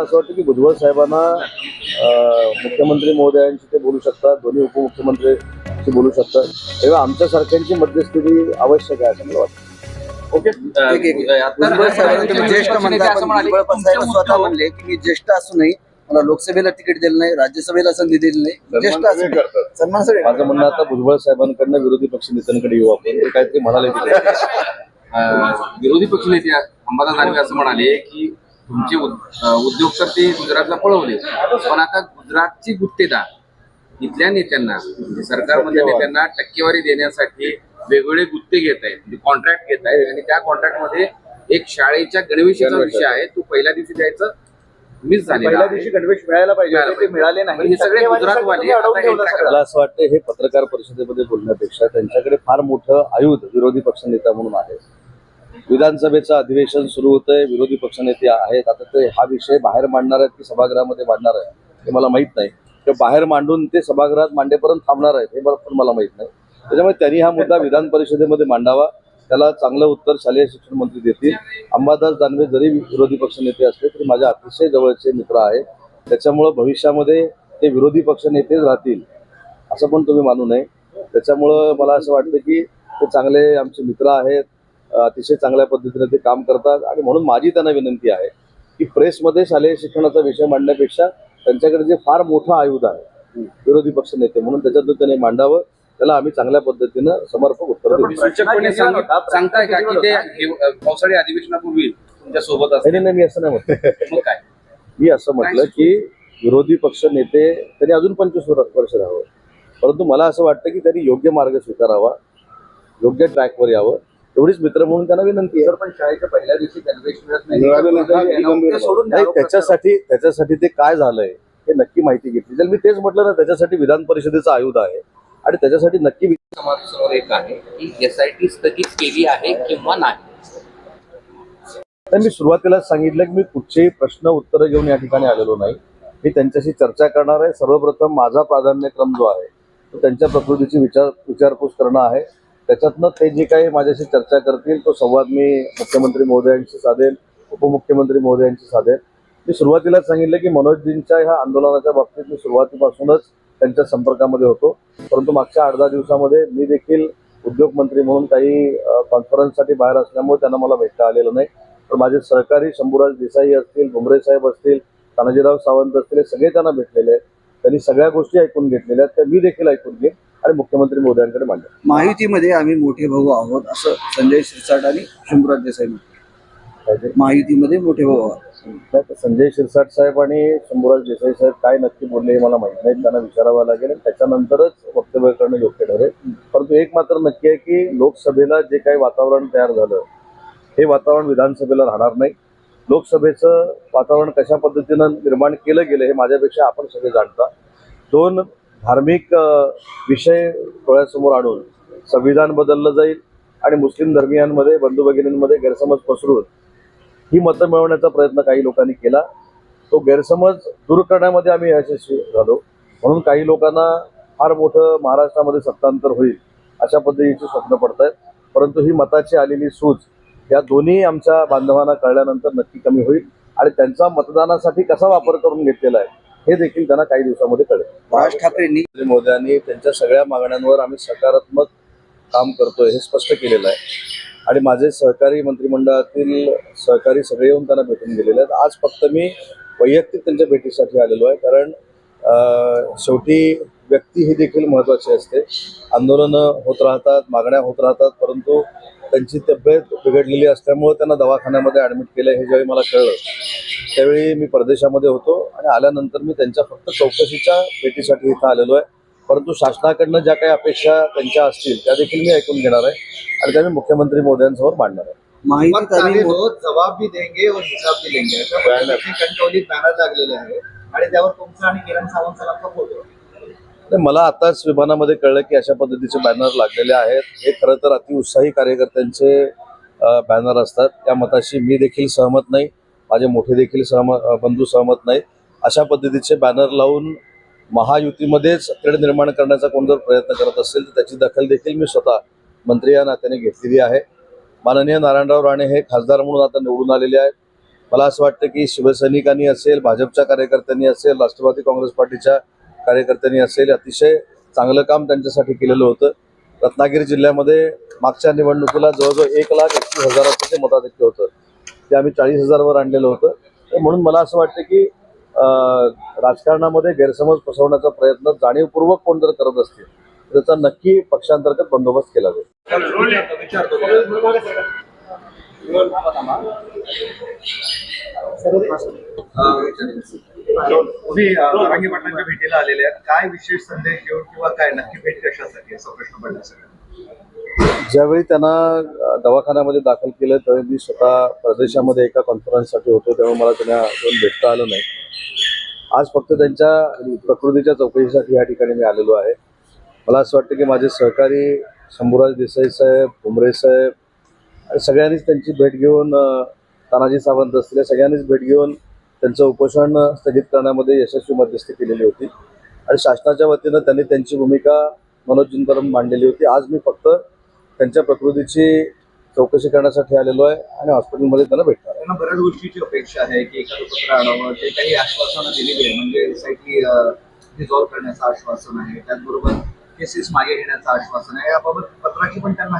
मला असं वाटतं की भुजबळ साहेबांना मुख्यमंत्री महोदयांशी ते बोलू शकतात दोन्ही उपमुख्यमंत्रीशी बोलू शकतात. तेव्हा आमच्यासारख्यांची मध्यस्थी आवश्यक आहे असं मला वाटतं. ओके. ज्येष्ठ स्वतः म्हणले? की मी असूनही मला लोकसभेला तिकीट दिलं नाही राज्यसभेला संधी दिली नाही. ज्येष्ठ सन्मान असून करतात. सन्मान सगळे माझं म्हणणं आता भुजबळ साहेबांकडनं विरोधी पक्ष नेत्यांकडे येऊ आपण. ते काहीतरी म्हणाले विरोधी पक्षनेते अंबादास दानवे असं म्हणाले की तुमचे उद्योगकर्ते गुजरातला पळवले. पण आता गुजरातची गुत्तेदार इथल्या नेत्यांना म्हणजे सरकारमधल्या नेत्यांना टक्केवारी देण्यासाठी वेगवेगळे गुत्ते घेत आहेत. म्हणजे कॉन्ट्रॅक्ट घेत आहेत आणि त्या कॉन्ट्रॅक्टमध्ये एक शाळेच्या गणवेशीचा विषय आहे. तो पहिल्या दिवशी द्यायचं मिस झालेला. दिवशी गणवेश मिळायला पाहिजे मिळाले पण हे सगळे गुजरातवाले. मला असं वाटतं हे पत्रकार परिषदेमध्ये बोलण्यापेक्षा त्यांच्याकडे फार मोठं आयुध विरोधी पक्षनेता म्हणून आहे. विधानसभेचं अधिवेशन सुरू होतंय विरोधी पक्षनेते आहेत. आता ते हा विषय बाहेर मांडणार आहेत की सभागृहामध्ये मांडणार आहे हे मला माहीत नाही. तर बाहेर मांडून ते सभागृहात मांडेपर्यंत थांबणार आहेत हे पण मला माहीत नाही. त्याच्यामुळे त्यांनी हा मुद्दा विधान परिषदेमध्ये मांडावा. त्याला चांगलं उत्तर शालेय शिक्षण मंत्री देतील. अंबादास दानवे जरी विरोधी पक्षनेते असले तरी माझ्या अतिशय जवळचे मित्र आहेत. त्याच्यामुळं भविष्यामध्ये ते विरोधी पक्षनेतेच राहतील असं पण तुम्ही मानू नये. त्याच्यामुळं मला असं वाटतं की ते चांगले आमचे मित्र आहेत. अतिशय चांगल्या पद्धतीने ते काम करतात. आणि म्हणून माझी त्यांना विनंती आहे की प्रेसमध्ये शालेय शिक्षणाचा विषय मांडण्यापेक्षा त्यांच्याकडे जे फार मोठं आयुध आहे विरोधी पक्ष नेते म्हणून त्याच्यातून त्यांनी मांडावं. त्याला आम्ही चांगल्या पद्धतीनं समर्पक उत्तर देऊ. सांगताय का की ते पावसाळी अधिवेशनापूर्वी तुमच्यासोबत असतील? नाही नाही, मी असं नाही म्हणत. मग काय? मी असं म्हटलं की विरोधी पक्ष नेते त्यांनी अजून पंचवीस वर- वर्ष राहावं. परंतु मला असं वाटतं की त्यांनी योग्य मार्ग स्वीकारावा योग्य ट्रॅकवर यावं. एवढीच मित्र म्हणून त्यांना विनंती आहे. पण शाळेच्या पहिल्या दिवशी गणवेश त्याच्यासाठी त्याच्यासाठी ते काय झालंय हे नक्की माहिती घेतली. तर मी तेच म्हटलं ना त्याच्यासाठी विधान परिषदेचं आयुध आहे. आणि त्याच्यासाठी नक्की समाजासमोर एक आहे की एसआयटी स्थगित केली आहे किंवा नाही. मी सुरुवातीलाच सांगितलं की मी कुठचेही प्रश्न उत्तरं घेऊन या ठिकाणी आलेलो नाही. मी त्यांच्याशी चर्चा करणार आहे. सर्वप्रथम माझा प्राधान्यक्रम जो आहे तो त्यांच्या प्रकृतीची विचार विचारपूस करणं आहे. त्याच्यातनं ते जे काही माझ्याशी चर्चा करतील तो संवाद मी मुख्यमंत्री महोदयांशी साधेन उपमुख्यमंत्री महोदयांशी साधेन मी सुरुवातीलाच सांगितलं की मनोजजींच्या ह्या आंदोलनाच्या बाबतीत मी सुरुवातीपासूनच त्यांच्या संपर्कामध्ये होतो. परंतु मागच्या आठ दहा दिवसामध्ये मी देखील उद्योगमंत्री म्हणून काही कॉन्फरन्ससाठी बाहेर असल्यामुळे त्यांना मला भेटता आलेलं नाही. तर माझे सहकारी शंभूराज देसाई असतील भुमरे साहेब असतील तानाजीराव सावंत असतील हे सगळे त्यांना भेटलेले आहेत. त्यांनी सगळ्या गोष्टी ऐकून घेतलेल्या आहेत. त्या मी देखील ऐकून घेईन. आणि मुख्यमंत्री मोदयांकडे मांडेल महायुतीमध्ये आम्ही मोठे भाऊ आहोत असं संजय शिरसाट आणि शंभूराज देसाई म्हणतात. महायुतीमध्ये मोठे भाऊ आहोत. संजय शिरसाट साहेब आणि शंभूराज देसाई साहेब काय नक्की बोलले हे मला माहीत नाही त्यांना विचारावं लागेल त्याच्यानंतरच वक्तव्य करणं योग्य ठरेल. परंतु एक मात्र नक्की आहे की लोकसभेला जे काही वातावरण तयार झालं हे वातावरण विधानसभेला राहणार नाही. लोकसभेचं वातावरण कशा पद्धतीनं निर्माण केलं गेलं हे माझ्यापेक्षा आपण सगळे जाणता. दोन धार्मिक विषय डोळ्यासमोर आणून संविधान बदललं जाईल आणि मुस्लिम धर्मियांमध्ये बंधू भगिनींमध्ये गैरसमज पसरून ही मतं मिळवण्याचा प्रयत्न काही लोकांनी केला. तो गैरसमज दूर करण्यामध्ये आम्ही यशस्वी झालो. म्हणून काही लोकांना फार मोठं महाराष्ट्रामध्ये सत्तांतर होईल अशा पद्धतीची स्वप्न पडत आहेत परंतु ही मताची आलेली सूज या दोन्ही आमच्या बांधवांना कळल्यानंतर नक्की कमी होईल. आणि त्यांचा मतदानासाठी कसा वापर करून घेतलेला आहे हे देखील त्यांना काही दिवसामध्ये कळेल. राज ठाकरेंनी मोदयांनी त्यांच्या सगळ्या मागण्यांवर आम्ही सकारात्मक काम करतोय हे स्पष्ट केलेलं आहे. आणि माझे सहकारी मंत्रिमंडळातील सहकारी सगळे येऊन त्यांना भेटून गेलेले आहेत. आज फक्त मी वैयक्तिक त्यांच्या भेटीसाठी आलेलो आहे कारण शेवटी व्यक्ती ही देखील महत्त्वाची असते. आंदोलनं होत राहतात मागण्या होत राहतात परंतु त्यांची तब्येत बिघडलेली असल्यामुळे त्यांना दवाखान्यामध्ये ॲडमिट केलं हे ज्यावेळी मला कळलं त्यावेळी मी परदेशामध्ये होतो आणि आल्यानंतर मी त्यांच्या फक्त चौकशीच्या भेटीसाठी इथं आलेलो आहे. परंतु शासनाकडनं ज्या काही अपेक्षा त्यांच्या असतील त्या देखील मी ऐकून घेणार आहे आणि त्या मी मुख्यमंत्री मोदयांसमोर मांडणार आहे. माहिती भी देंगे और हिसाब भी लेंगे बॅनर लागलेले आहे आणि त्यावर तुमचं आणि किरण सावंत सरांचा फोटो नाही, मला आताच विमानामध्ये कळलं की अशा पद्धतीचे बॅनर लागलेले आहेत. हे खरं तर अतिउत्साही कार्यकर्त्यांचे बॅनर असतात. त्या मताशी मी देखील सहमत नाही. माझे मोठे देखील सहमत बंधू सहमत नाही अशा पद्धतीचे बॅनर लावून महायुतीमध्येच तेढ निर्माण करण्याचा कोण जर प्रयत्न करत असेल तर त्याची दखल देखील मी स्वतः मंत्री या नात्याने घेतलेली आहे. माननीय नारायणराव राणे हे खासदार म्हणून आता निवडून आलेले आहेत. मला असं वाटतं की शिवसैनिकांनी असेल भाजपच्या कार्यकर्त्यांनी असेल राष्ट्रवादी काँग्रेस पार्टीच्या कार्यकर्त्यांनी असेल अतिशय चांगलं काम त्यांच्यासाठी केलेलं होतं. रत्नागिरी जिल्ह्यामध्ये मागच्या निवडणुकीला जवळजवळ एक लाख एकतीस हजाराचं ते मताधिक्य होतं. ते आम्ही चाळीस हजारवर आणलेलं होतं. तर म्हणून मला असं वाटतं की राजकारणामध्ये गैरसमज पसरवण्याचा प्रयत्न जाणीवपूर्वक कोण जर करत असतील त्याचा नक्की पक्षांतर्गत बंदोबस्त केला जाईल. तुम्ही पाटलांच्या भेटीला आलेले आहेत. काय विशेष संदेश घेऊन किंवा काय नक्की भेट कशासाठी असा प्रश्न पडला सगळ्यांना. ज्यावेळी त्यांना दवाखान्यामध्ये दाखल केलं त्यावेळी मी स्वतः प्रदेशामध्ये एका कॉन्फरन्ससाठी होतो तेव्हा मला त्यांना येऊन भेटता आलं नाही. आज फक्त त्यांच्या प्रकृतीच्या चौकशीसाठी या ठिकाणी मी आलेलो आहे. मला असं वाटतं की माझे सहकारी शंभूराज देसाई साहेब भुमरे साहेब आणि सगळ्यांनीच त्यांची भेट घेऊन तानाजी सावंत असले सगळ्यांनीच भेट घेऊन त्यांचं उपोषण स्थगित करण्यामध्ये यशस्वी मध्यस्थी केलेली होती. आणि शासनाच्या वतीनं त्यांनी त्यांची भूमिका मनोज जिंकरम मांडलेली होती. आज मी फक्त त्यांच्या प्रकृतीची चौकशी करण्यासाठी आलेलो आहे आणि हॉस्पिटलमध्ये त्यांना भेटणार त्यांना बऱ्याच गोष्टीची अपेक्षा आहे की एखादं पत्र आणावं जे काही आश्वासनं दिलेली आहे म्हणजे एसआयटी रिझॉल्व्ह करण्याचं आश्वासन आहे त्याचबरोबर केसेस मागे घेण्याचं आश्वासन आहे. याबाबत पत्राची पण त्यांना